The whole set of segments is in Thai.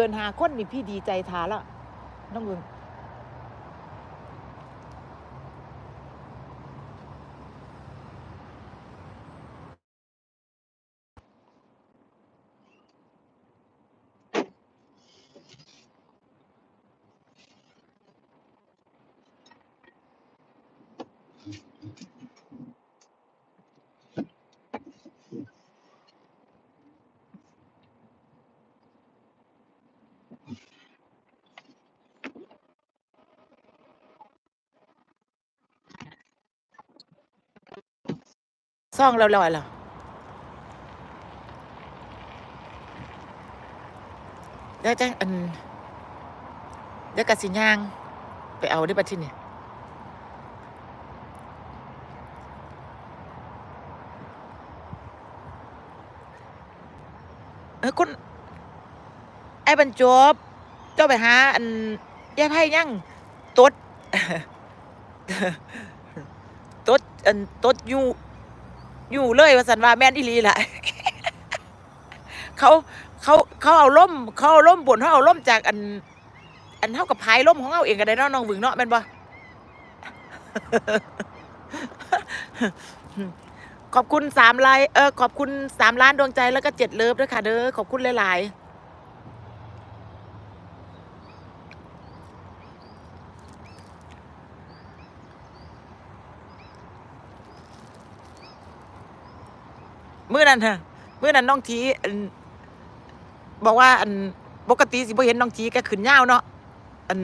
กินหาคนนี่พี่ดีใจทาแล้วน้องเบึ ซ่องแล้วลอยๆหรอเดี๋ยวจังอันเดี๋ยวกะสิย่าง ไปเอาได้ปะที่นี่เออคุณไอ้บรรจบ เจ้าไปหา อันยายไพ่ยังตดตดอันตดยู่ อยู่เลยว่าสันว่าแม่นอีหลีแหละ เขาเขาเขาเอาล่มเขาเอาล่มบนเขาเอาล่มจากอัน อันเท่ากับพายล่มของเขาเองกันได้เนาะน้องวึงเนาะแม่นบ่ขอบคุณสามไลน์เออขอบคุณสามล้านดวงใจแล้วก็เจ็ดเลิฟด้วยค่ะเด้อขอบคุณหลายๆ มื้อนั้นฮะมื้อนั้นน้องทีอันบอกว่าอันปกติสิบ่เห็นน้องทีแกขึ้นยาเนาะอัน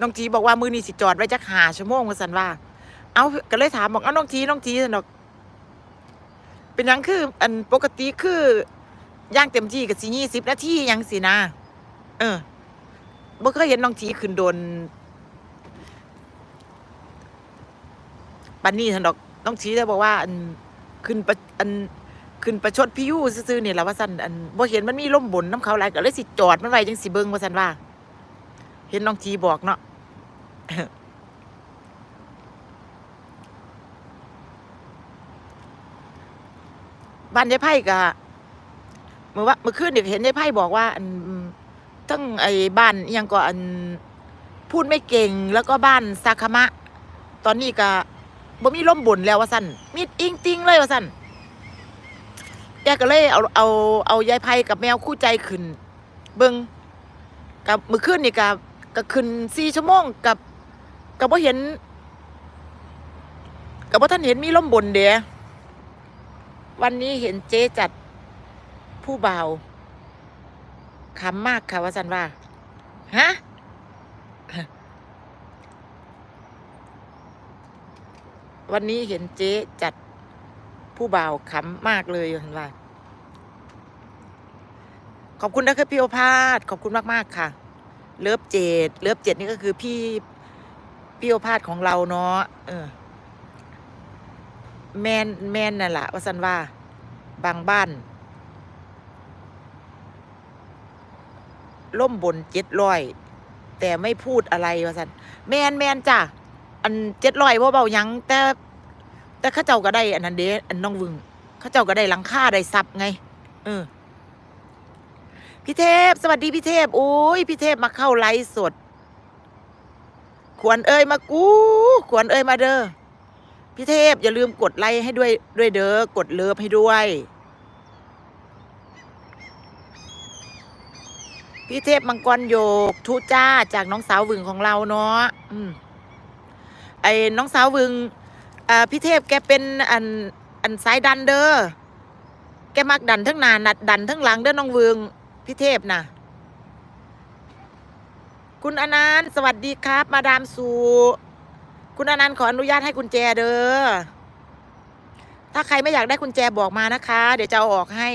น้องทีบอกว่ามือนี้สิจอดไว้จักหาชั่วโมงว่าสันว่า เอาก็เลยถามบอกเอาน้องทีน้องทีสันดอก เป็นยังคือ อันปกติคือย่างเต็มที่กับสิยี่สิบนาทียังสินะเออบ่เคยเห็นน้องทีขึ้นโดนปันนี้สันดอกน้องทีได้บอกว่าอัน ขึ้นประอันขึ้นประชดพี่ยูซื่อๆนี่แหละว่าสันอันบ่เห็นมันมีล่มบนน้ำเขาหลายก็เลยสิจอดมันไว้จังสิเบิ่งว่าสันว่า เห็นน้องทีบอกเนาะบ้านยายไพ่กะเมื่อว่าเมื่อคืนเด็กเห็นยายไพ่บอกว่า อันทั้งไอ้บ้านยังก็อันพูดไม่เก่งแล้วก็บ้านซาคามะ ตอนนี้ก็ บ่มีล่มบุญแล้วว่าสั่นมีดอิงติงเลยว่าสั่นแกก็เลยเอาเอาเอายายไพกับแมวคู่ใจขึ้น เบิงกับมื่อคืนนี่กับก็ขึ้นสี่ชั่วโมงกับกับว่าเห็น กับว่าท่านเห็นมีล่มบนเดียวันนี้เห็นเจ๊จัดผู้เบาขำมากค่ะว่าสันว่าฮะ วันนี้เห็นเจ๊จัดผู้บ่าวขำมากเลยเห็นว่า ขอบคุณนะครับพี่โอภาสขอบคุณมาก ๆ ค่ะ เลิฟเจดเลิฟเจดนี่ก็คือพี่พี่โอภาสของเราเนาะเออ แมนแมนนั่นแหละว่าสันว่า บางบ้าน ล่มบนเจ็ดร้อย แต่ไม่พูดอะไรว่าสันแมนแมนจ้ะ อันเจ็ดร้อยว่าเบายังแต่ แต่ข้าเจ้าก็ได้ อันนั้นเด้อันน้องวึงข้าเจ้าก็ได้หลังค่าได้ซับไง เออพี่เทพ สวัสดีพี่เทพ โอ้ยพี่เทพมาเข้าไลฟ์สด ขวนเอ้ยมากูขวนเอ้ยมาเด้อพี่เทพ อย่าลืมกดไลค์ให้ด้วยด้วยเด้อกดเลิฟให้ด้วย พี่เทพมังกรโยกทุจ้าจากน้องสาววึงของเราเนาะอืม ไอ้น้องสาววึงอ่าพี่เทพแกเป็นอันอันสายดันเด้อแกมักดันทั้งหนานัดดันทั้งหลังเด้อน้องวึงพี่เทพนะคุณอนันต์สวัสดีครับ มาดามสูคุณอนันต์ขออนุญาตให้กุญแจเด้อถ้าใครไม่อยากได้กุญแจบอกมานะคะ เดี๋ยวจะเอาออกให้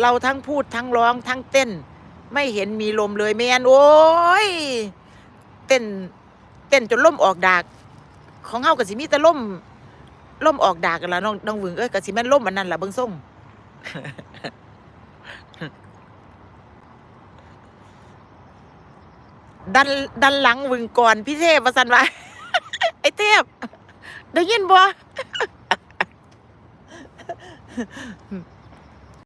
เราทั้งพูดทั้งร้องทั้งเต้น ไม่เห็นมีลมเลยแมนโอ้ย เต้นเต้นจนล่มออกดาก ของเฮากับสิมีแต่ล่มล่มออกดากกันละน้องน้องหวึงเอ้ยกับสิแม่นล่มอันนั้นล่ะเบิ่งส่งดันดันหลังวึงก่อนพี่เทพมาสันวะไอ้เทพได้ยินบ่